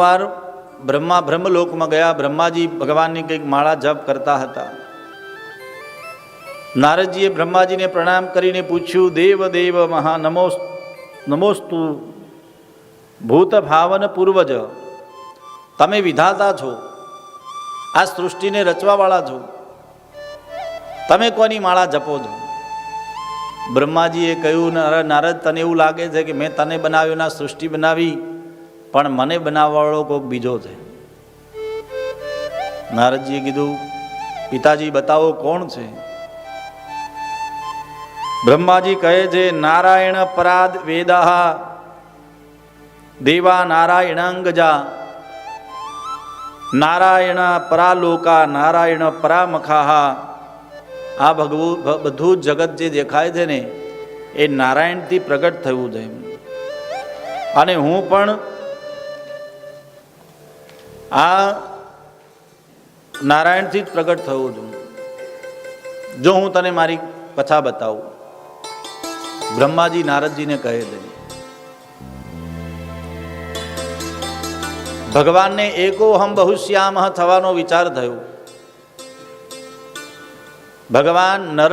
વાર બ્રહ્મા, બ્રહ્મલોકમાં ગયા, બ્રહ્માજી ભગવાનની કંઈક માળા જપ કરતા હતા. નારદજીએ બ્રહ્માજીને પ્રણામ કરીને પૂછ્યું, દેવ દેવ, મહા નમોસ નમોસ્તુ. ભૂત ભાવન પૂર્વજ. તમે વિધાતા છો. આ સૃષ્ટિને રચવાવાળા છો. તમે કોની માળા જપો છો? બ્રહ્માજીએ કહ્યું નારદ, તને એવું લાગે છે કે મેં તને બનાવ્યો ના સૃષ્ટિ બનાવી. પણ મને બનાવવાળો કોઈક બીજો છે. નારદજીએ કીધું, પિતાજી, બતાવો કોણ છે? બ્રહ્માજી કહે છે, નારાયણ પરાદ વેદાહા દેવા નારાયણાંગજા, નારાયણ પરાલોકા, નારાયણ પરામખાહા આ ભગવું બધું જગત જે દેખાય છે ને, એ નારાયણથી પ્રગટ થયું છે અને હું પણ આ નારાયણથી જ પ્રગટ થયો છું. જો હું તને મારી કથા બતાવું, બ્રહ્માજી નારદજીને કહે છે. ભગવાનને એકો હમ બહુશ્યામ થવાનો વિચાર થયો. ભગવાન નર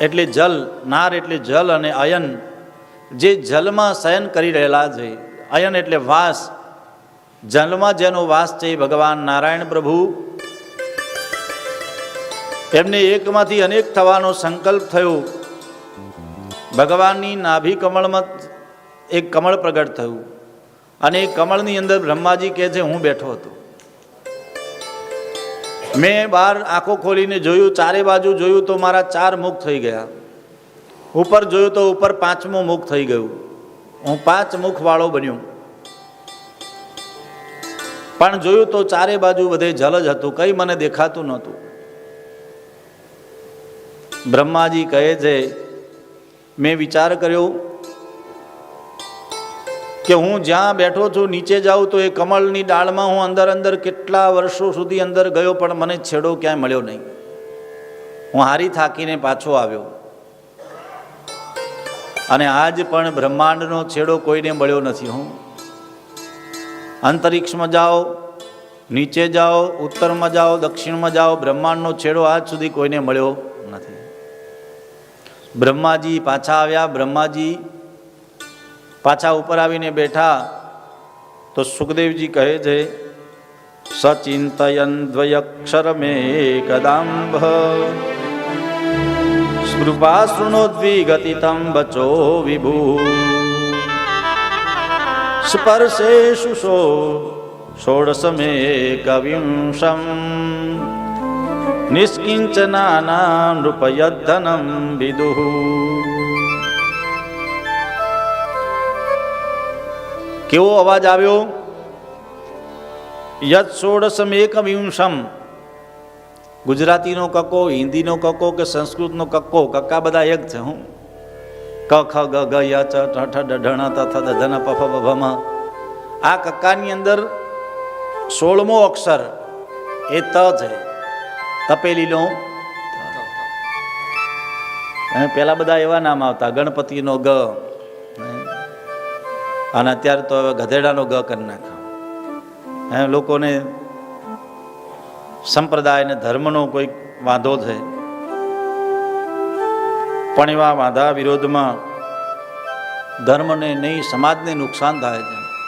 એટલે જલ, નાર એટલે જલ અને અયન જે જલમાં શયન કરી રહેલા છે. અયન એટલે વાસ જલમાં જેનો વાસ છે ભગવાન નારાયણ પ્રભુ. એમને એકમાંથી અનેક થવાનો સંકલ્પ થયો. ભગવાનની નાભી કમળમાં એક કમળ પ્રગટ થયું. અને એ કમળની અંદર બ્રહ્માજી કહે છે, હું બેઠો હતો. મેં બહાર આંખો ખોલીને જોયું, ચારે બાજુ જોયું તો મારા ચાર મુખ થઈ ગયા. ઉપર જોયું તો ઉપર પાંચમું મુખ થઈ ગયું. હું પાંચ મુખવાળો બન્યો. પણ જોયું તો ચારે બાજુ બધે જલ જ હતું, કંઈ મને દેખાતું નહોતું. બ્રહ્માજી કહે છે, મેં વિચાર કર્યો કે હું જ્યાં બેઠો છું, નીચે જાઉં તો એ કમળની ડાળમાં હું અંદર અંદર કેટલા વર્ષો સુધી અંદર ગયો, પણ મને છેડો ક્યાંય મળ્યો નહીં. હું હારી થાકીને પાછો આવ્યો. અને આજ પણ બ્રહ્માંડનો છેડો કોઈને મળ્યો નથી, હું અંતરિક્ષમાં જાઓ, નીચે જાઓ, ઉત્તરમાં જાઓ, દક્ષિણમાં જાઓ, બ્રહ્માંડનો છેડો આજ સુધી કોઈને મળ્યો નથી. બ્રહ્માજી પાછા આવ્યા, બ્રહ્માજી પાછા ઉપર આવીને બેઠા. તો સુખદેવજી કહે છે, સચિંતયન દ્વયક્ષર મે કદાંભ સ્પૃપા શૃણોદ્વિગતિતમ બચો વિભુ. સ્પર્શેષુ ષો ષોડશમે કવિંશમ નિષ્કિંચનાના विदुः। કેવો અવાજ આવ્યો યદ ષોડશમ એકવિંશમ ગુજરાતીનો કક્કો હિન્દીનો કક્કો કે સંસ્કૃતનો કક્કો કક્કા બધા એક છે હું ક ખ ગ ગ ય ચ ઠ ઠ ઢ ત થ દ ન પ ફ ભ મ આ કક્કાની અંદર સોળમો અક્ષર એ ત છે. તપેલીનો અને પેલા બધા એવા નામ આવતા, ગણપતિનો ગ. અને અત્યારે તો હવે ગધેડાનો ગ કરી નાખ્યો. હે, લોકોને સંપ્રદાય અને ધર્મનો કોઈક વાંધો છે. પણ એવા વાંધા વિરોધમાં ધર્મને નહીં સમાજને નુકસાન થાય છે.